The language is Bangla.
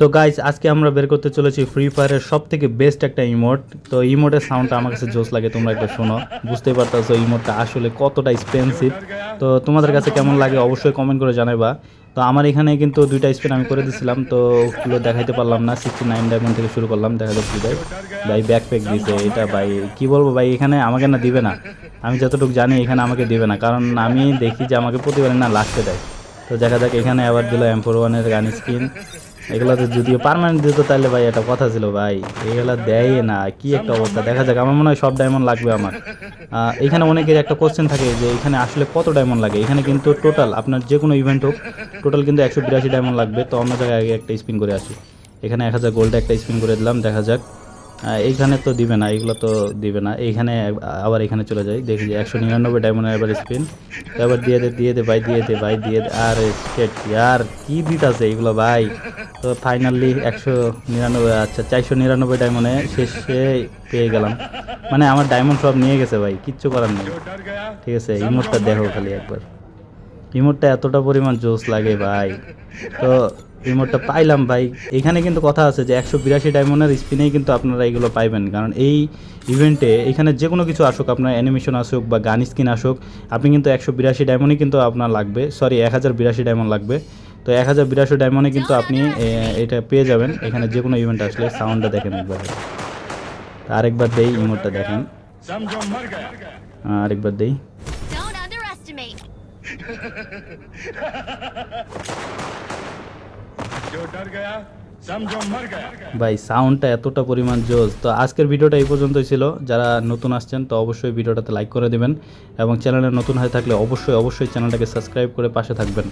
তো গাইস আজকে আমরা বের করতে চলেছি ফ্রি ফায়ারের সব থেকে বেস্ট একটা ইমোট তো ইমোটের সাউন্ডটা আমার কাছে জোস লাগে, তোমরা একটু শোনো। বুঝতেই পারতেছো ইমোটটা আসলে কতটা এক্সপেন্সিভ তো তোমাদের কাছে কেমন লাগে অবশ্যই কমেন্ট করে জানাবা তো আমার এখানে কিন্তু দুইটা স্পেন আমি করে দিছিলাম, তো ওগুলো দেখাইতে পারলাম না। সিক্সটি নাইন ডায়মন্ড থেকে শুরু করলাম, দেখা যাচ্ছে ভাই ভাই ব্যাকপ্যাক দিছে, এটা ভাই, কি বলব ভাই, এখানে আমাকে না দিবে না। আমি যতটুকু জানি এখানে আমাকে দিবে না, কারণ আমি দেখি যে আমাকে প্রতিবার না লাস্টে দেয়। তো দেখা যাক, এখানে আবার দিল এম ফোর ওয়ানের গান স্কিন এগুলো তো যদিও পারমানেন্ট দিত তাহলে ভাই একটা কথা ছিল, ভাই, এগুলো দেয় না। কি একটা অবস্থা? দেখা যাক, আমার মনে হয় সব ডায়মন্ড লাগবে আমার। এখানে অনেকের একটা কোশ্চেন থাকে যে, এখানে আসলে কত ডায়মন্ড লাগে? এখানে কিন্তু টোটাল আপনার যে কোনো ইভেন্ট হোক টোটাল কিন্তু একশো বিরাশি ডায়মন্ড লাগবে। তো অন্য জায়গায় আগে একটা স্পিন করে আসি। এখানে এক হাজার গোল্ডে একটা স্পিন করে দিলাম, দেখা যাক। এইখানে তো দিবে না, এগুলো তো দিবে না। এইখানে আবার এখানে চলে যাই, দেখি যে একশো নিরানব্বই ডায়মন্ডের এবার স্পিন এবার দিয়ে দে দিয়ে দে ভাই, দিয়ে দে ভাই, দিয়ে দে। আর শেট ইয়ার কি দিতাছে এগুলো ভাই? তো ফাইনালি একশো নিরানব্বই আচ্ছা চারশো নিরানব্বই ডায়মন্ডে শেষে পেয়ে গেলাম। মানে আমার ডায়মন্ড সব নিয়ে গেছে ভাই, কিচ্ছু করার নেই। ঠিক আছে ইমোটটা দেখো খালি একবার। ইমোটটা এতটা পরিমাণ জোস লাগে ভাই। তো রিমোটটা পাইলাম ভাই। এখানে কিন্তু কথা আছে যে একশো বিরাশি ডায়মন্ডের স্পিনেই কিন্তু আপনারা এইগুলো পাইবেন। কারণ এই ইভেন্টে এখানে যে কোনো কিছু আসুক আপনার অ্যানিমেশন আসুক বা গান স্কিন আসুক আপনি কিন্তু একশো বিরাশি ডায়মন্ডই কিন্তু আপনার লাগবে। সরি এক হাজার বিরাশি ডায়মন্ড লাগবে। তো এক হাজার বিরাশি ডায়মন্ডে কিন্তু আপনি এটা পেয়ে যাবেন। এখানে যে কোনো ইভেন্ট আসলে সাউন্ডটা দেখেন একবার। আরেকবার দেই ইমোটটা দেখেন। আরেকবার দেই। ভাই সাউন্ডটা এতটা পরিমাণ জোস। তো আজকের ভিডিওটা এই পর্যন্তই ছিল। যারা নতুন আসছেন, তো অবশ্যই ভিডিওটাতে লাইক করে দেবেন এবং চ্যানেলে নতুন হয়ে থাকলে অবশ্যই অবশ্যই চ্যানেলটাকে সাবস্ক্রাইব করে পাশে থাকবেন।